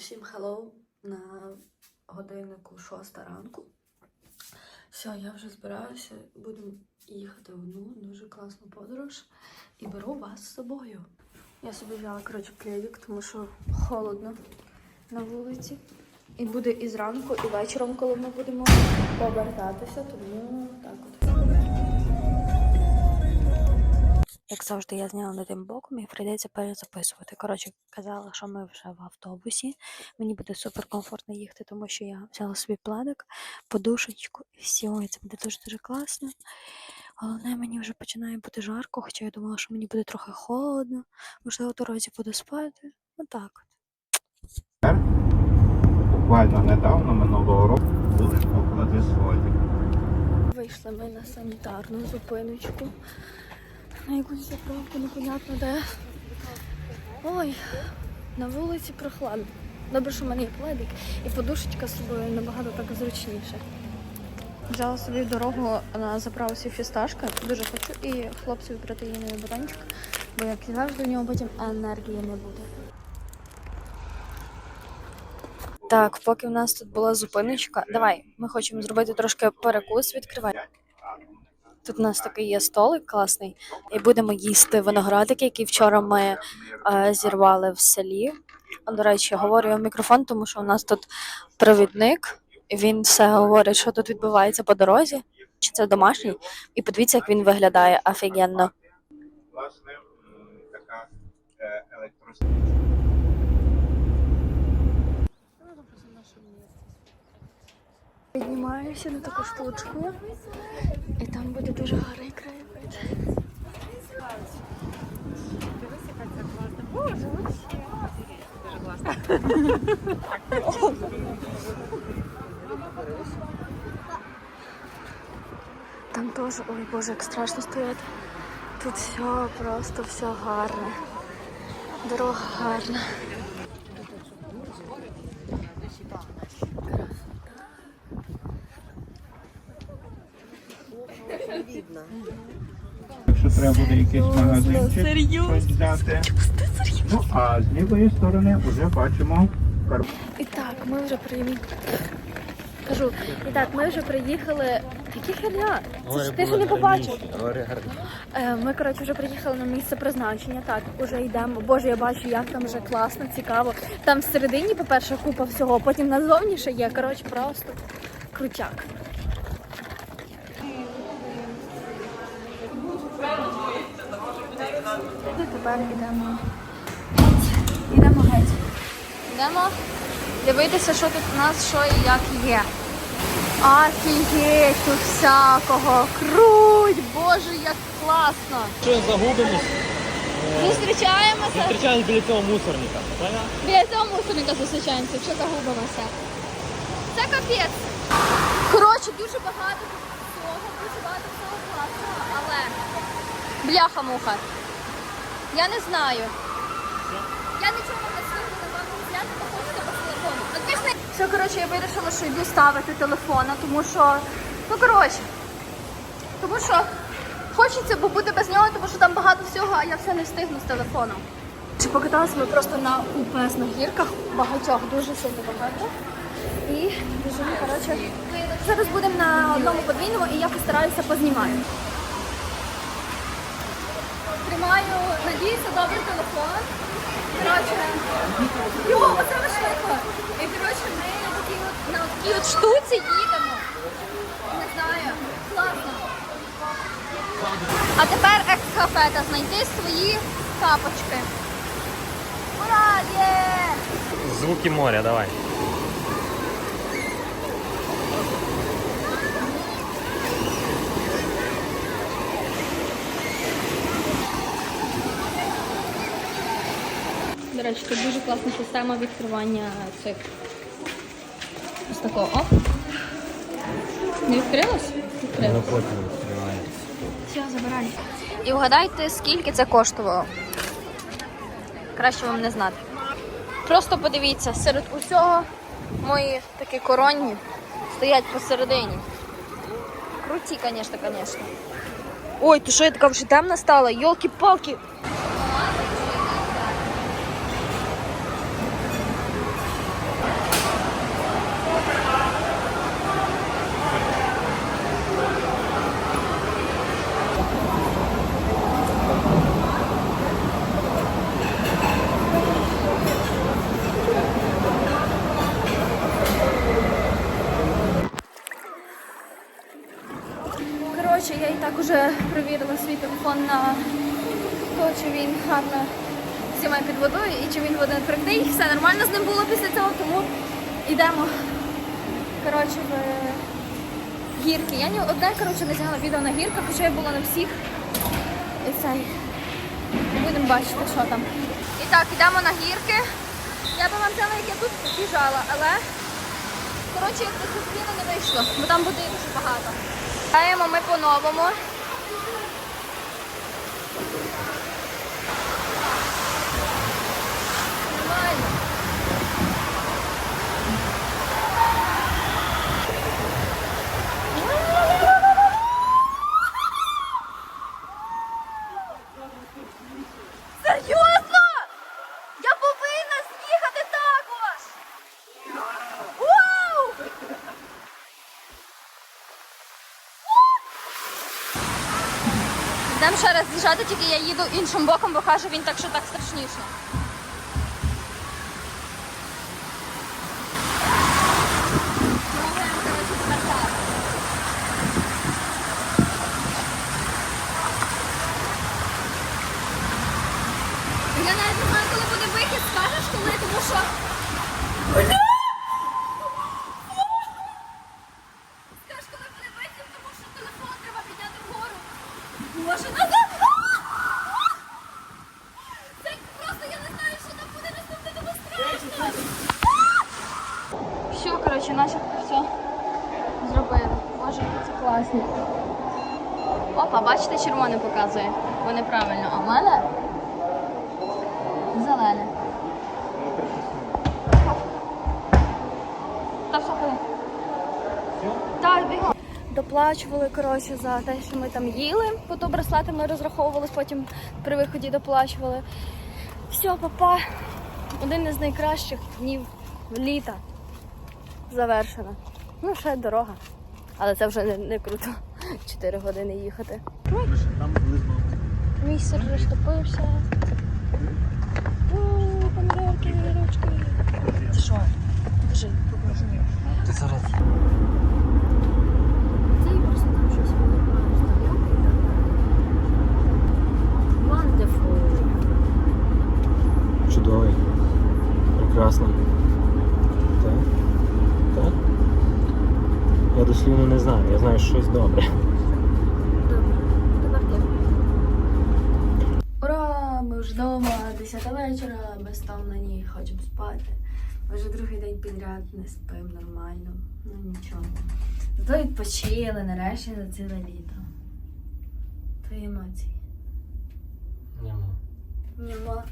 Усім hello на годиннику 6 ранку. Все, я вже збираюся, будемо їхати в одну дуже класну подорож і беру вас з собою. Я собі взяла, коротше, пледик, тому що холодно на вулиці. І буде і зранку, і вечором, коли ми будемо повертатися, тому так от. Як завжди, я зняла не тим боком і прийдеться перезаписувати. Коротше, казала, що ми вже в автобусі. Мені буде супер комфортно їхати, тому що я взяла собі пледик, подушечку і все. І це буде дуже дуже класно. Головне, мені вже починає бути жарко, хоча я думала, що мені буде трохи холодно. Можливо, в дорозі буду спати. Отак. от. Буквально недавно минулого року були поклади сходів. Вийшли ми на санітарну зупиночку. Якусь заправку, непонятно де. Ой, на вулиці прохладно. Добре, що в мене є пледик і подушечка з собою набагато так зручніше. Взяла собі дорогу на заправці фісташка. Дуже хочу. І хлопцеві протеїновий батончик, бо як і завжди в нього потім енергії не буде. Так, поки в нас тут була зупиночка, давай, ми хочемо зробити трошки перекус, відкривай. Тут у нас такий є столик класний, і будемо їсти виноградики, які вчора ми е, зірвали в селі. До речі, говорю в мікрофон, тому що у нас тут провідник, і він все говорить, що тут відбувається по дорозі, чи це домашній. І подивіться, як він виглядає офігенно. Власне, така е, електрос... Піднімаюся на таку штучку, і там дуже гарний краєвид. Там теж, ой боже, як страшно стояти. Тут все просто все гарне. Дорога гарна. Якщо треба буде якийсь магазинчик щось взяти. Ну, а з лівої сторони вже бачимо кар... І так, ми вже приїхали. Кажу, і так, ми вже приїхали. Які херня? Це ж ти ж не побачив. Е, Ми, коротше, вже приїхали на місце призначення. Так, уже йдемо. Боже, я бачу, як там вже класно, цікаво. Там всередині, по-перше, купа всього, потім назовні ще є. Коротше, просто крутяк. І тепер йдемо. Йдемо геть. Йдемо дивитися, що тут у нас, що і як є. Офігеть, тут всякого. Круть! Боже, як класно! Що загубимось, Зустрічаємося. зустрічаємось біля цього мусорника. Правильно? Біля цього мусорника зустрічаємося, якщо загубимося. Це капець. Коротше, дуже багато тут всього, дуже багато всього класного, але бляха-муха. Я не знаю. Я нічого не на вам взяти, бо хочеться по телефону. Пішли. Все, коротше, я вирішила, що йду ставити телефона, тому що, ну коротше, тому що хочеться побути без нього, тому що там багато всього, а я все не встигну з телефоном. Чи покаталися ми просто на упесних гірках, багатьох, дуже сильно багато. І біжимо, коротше. Зараз будемо на одному подвійному і я постараюся познімаю. Тримаю, надіюся, добрий телефон. Коротше, йо, оце ви швидко. І коротше, ми на такій от, на такій от штуці їдемо. Не знаю, класно. А тепер екскафета, знайти свої тапочки. Ура, є! Звуки моря, давай. До речі, тут дуже класна система відкривання цих. Ось такого. Оп. Не відкрилось? Відкрилось. потім відкривається. Все, забирай. І вгадайте, скільки це коштувало. Краще вам не знати. Просто подивіться, серед усього мої такі коронні стоять посередині. Круті, звісно, звісно. Ой, ти що я така вже темна стала? Йолки-палки. вже перевірила свій телефон на те, чи він гарно знімає під водою і чи він води не прикрий. Все нормально з ним було після цього, тому йдемо коротше, в гірки. Я ні одне коротше, не зняла відео на гірках, хоча я була на всіх. І цей. Будемо бачити, що там. І так, йдемо на гірки. Я би вам взяла, як я тут біжала, але коротше, як дисципліна не вийшло, бо там буде дуже багато. Граємо ми по-новому. Нормально. Серйозно? Я повинна з'їхати також! Вау! Йдемо ще раз з'їжджати, тільки я їду іншим боком, бо каже він так, що так страшніше. Я навіть не знаю, коли буде вихід, скажеш коли, тому що. Скажеш, коли буде вихід, тому що телефон треба підняти вгору. Боже, назад! Це просто я не знаю, що там буде наступне, тому страшно. Все, коротше, начебто все зробили. Боже, це класно. Опа, бачите, червоне показує. Бо неправильно. А в мене зелене. Та все ходи. Так, бігом. Доплачували коротше за те, що ми там їли. По то браслети ми розраховувались, потім при виході доплачували. Все, папа. Один із найкращих днів літа завершено. Ну, ще дорога. Але це вже не, не круто. Чотири години їхати. Мій сир розтопився. Помідорки, ручки. Це що? Покажи, покажи. Ти зараз. Це просто там щось Wonderful. Чудовий. Прекрасно. Так? Так? Я дослівно не знаю, я знаю що щось добре. Добре, тепер. Ура! Ми вже вдома, 10 вечора, на ній хочемо спати. Ми Вже другий день підряд не спимо нормально. Ну нічого. Зато відпочили нарешті за ціле літо. Твої емоції. Нема. Нема.